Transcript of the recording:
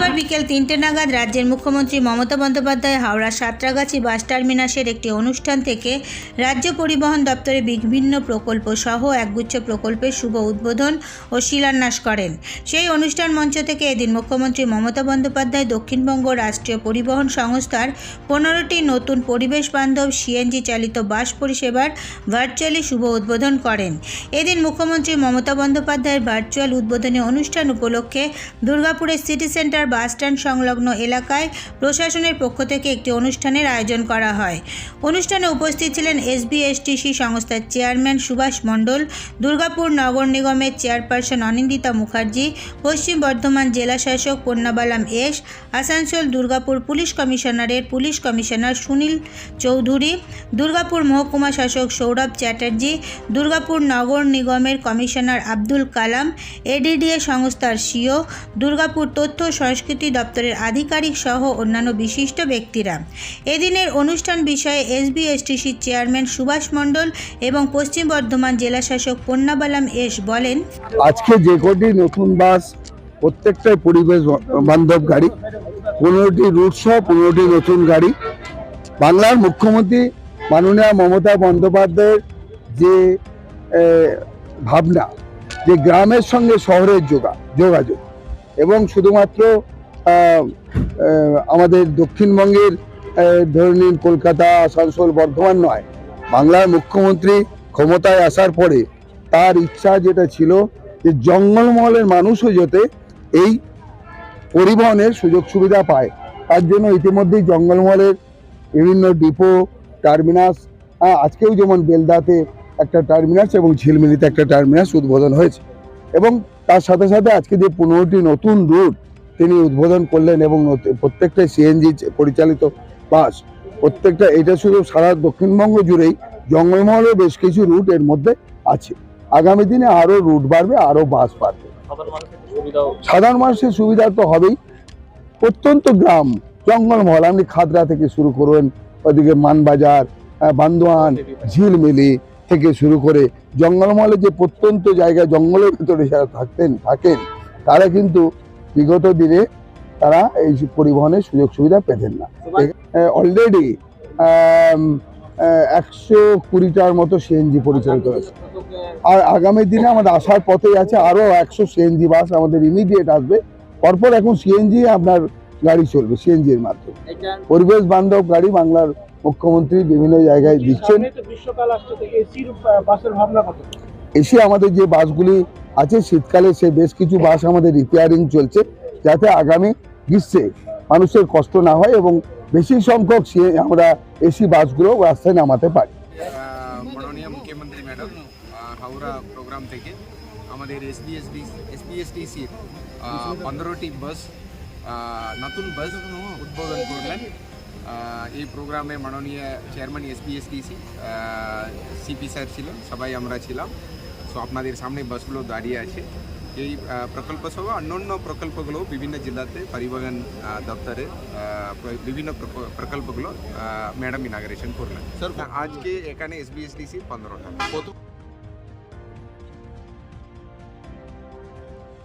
বুধবার বিকেল তিনটে নাগাদ রাজ্যের মুখ্যমন্ত্রী মমতা বন্দ্যোপাধ্যায় হাওড়া সাঁতরাগাছি বাস টার্মিনাসের একটি অনুষ্ঠান থেকে রাজ্য পরিবহন দপ্তরে বিভিন্ন প্রকল্প সহ একগুচ্ছ প্রকল্পের শুভ উদ্বোধন ও শিলান্যাস করেন। সেই অনুষ্ঠান মঞ্চ থেকে এদিন মুখ্যমন্ত্রী মমতা বন্দ্যোপাধ্যায় দক্ষিণবঙ্গ রাষ্ট্রীয় পরিবহন সংস্থার পনেরোটি নতুন পরিবেশ বান্ধব সিএনজি চালিত বাস পরিষেবার ভার্চুয়ালি শুভ উদ্বোধন করেন। এদিন মুখ্যমন্ত্রী মমতা বন্দ্যোপাধ্যায়ের ভার্চুয়াল উদ্বোধনী অনুষ্ঠান উপলক্ষে দুর্গাপুরের সিটি সেন্টার বাস স্ট্যান্ড সংলগ্ন এলাকায় প্রশাসনের পক্ষ থেকে একটি অনুষ্ঠানের আয়োজন করা হয়। অনুষ্ঠানে উপস্থিত ছিলেন এসবিএসটিসি সংস্থার চেয়ারম্যান সুভাষ মণ্ডল, দুর্গাপুর নগর নিগমের চেয়ারপারসন অনিন্দিতা মুখার্জি, পশ্চিম বর্ধমান জেলা শাসক পন্নাবালাম এস, আসানসোল দুর্গাপুর পুলিশ কমিশনারের পুলিশ কমিশনার সুনীল চৌধুরী, দুর্গাপুর মহকুমা শাসক সৌরভ চ্যাটার্জি, দুর্গাপুর নগর নিগমের কমিশনার আব্দুল কালাম, এডিডিএ সংস্থার সিও, দুর্গাপুর তথ্য সংস্কৃতি দপ্তরের আধিকারিক সহ অন্যান্য বিশিষ্ট ব্যক্তিরা। এদিনের অনুষ্ঠান বিষয়ে এসবিএসটিসির চেয়ারম্যান সুভাষ মণ্ডল এবং পশ্চিম বর্ধমান জেলা শাসক পন্নাবালাম এস বলেন, আজকে যে কটি নতুন বাস, প্রত্যেকটাই পরিবেশ বান্ধব গাড়ি, পনেরোটি রুট সহ পনেরোটি নতুন গাড়ি। বাংলার মুখ্যমন্ত্রী মাননীয় মমতা বন্দ্যোপাধ্যায়ের যে ভাবনা, যে গ্রামের সঙ্গে শহরের যোগা যোগাযোগ এবং শুধুমাত্র আমাদের দক্ষিণবঙ্গের ধরে নিন কলকাতা, আসানসোল, বর্ধমান নয়। বাংলার মুখ্যমন্ত্রী ক্ষমতায় আসার পরে তার ইচ্ছা যেটা ছিল যে জঙ্গলমহলের মানুষও যাতে এই পরিবহনের সুযোগ সুবিধা পায়। তার জন্য ইতিমধ্যেই জঙ্গলমহলের বিভিন্ন ডিপো, টার্মিনাস আজকেও যেমন বেলদাতে একটা টার্মিনাস এবং ঝিলমিলিতে একটা টার্মিনাস উদ্বোধন হয়েছে। এবং তার সাথে সাথে আজকে যে পনেরোটি নতুন রুট তিনি উদ্বোধন করলেন এবং প্রত্যেকটা সিএনজি পরিচালিত বাস, প্রত্যেকটা, এটা শুধু সারা দক্ষিণবঙ্গ জুড়েই জঙ্গলমহলের বেশ কিছু রুট এর মধ্যে আছে। আগামী দিনে আরও রুট বাড়বে, আরও বাস বাড়বে। সাধারণ মানুষের সুবিধা তো হবেই। প্রত্যন্ত গ্রাম, জঙ্গলমহল, আপনি খাদরা থেকে শুরু করবেন ওদিকে মানবাজার বান্দোয়ান, ঝিলমিলি থেকে শুরু করে জঙ্গলমহলে যে প্রত্যন্ত জায়গায় জঙ্গলের ভিতরে যারা থাকতেন থাকেন তারা কিন্তু বিগত দিনে তারা এই পরিবহনের সুযোগ সুবিধা পেতেন না। অলরেডি একশো কুড়িটার মতো সিএনজি পরিচালিত হয়েছে। আর আগামী দিনে আমাদের আসার পথেই আছে আরও একশো সিএনজি বাস আমাদের ইমিডিয়েট আসবে। পরপর এখন সিএনজি আপনার গাড়ি চলবে সিএনজির মাধ্যমে। পরিবেশ বান্ধব গাড়ি বাংলার মুখ্যমন্ত্রী বিভিন্ন জায়গায় দিচ্ছেন। এসে আমাদের যে বাসগুলি আছে শীতকালে সে বেশ কিছু বাস আমাদের রিপেয়ারিং চলছে যাতে আগামী গ্রীষ্মে মানুষের কষ্ট না হয় এবং বেশি সংখ্যক সে- আমরা এসি বাসগুলো রাস্তায় নামাতে পারি। মাননীয় মুখ্যমন্ত্রী ম্যাডাম হাওড়া প্রোগ্রাম থেকে আমাদের এসবিএসডি এসবিএসটিসির পনেরোটি বাস নতুন বাস উদ্বোধন করলেন। এই প্রোগ্রামে মাননীয় চেয়ারম্যান এসবিএসটিসি সিপি স্যার ছিলেন সবাই আমরা ছিলাম। সো আপনাদের সামনে বাসগুলো দাঁড়িয়ে আছে। এই প্রকল্প সহ অন্যান্য প্রকল্পগুলো বিভিন্ন জেলাতে পরিবহন দপ্তরে বিভিন্ন প্রক- প্রকল্পগুলো ম্যাডাম ইনাগ্রেশন করলেন। আজকে এখানে এসবিএসটিসি পনেরোটা।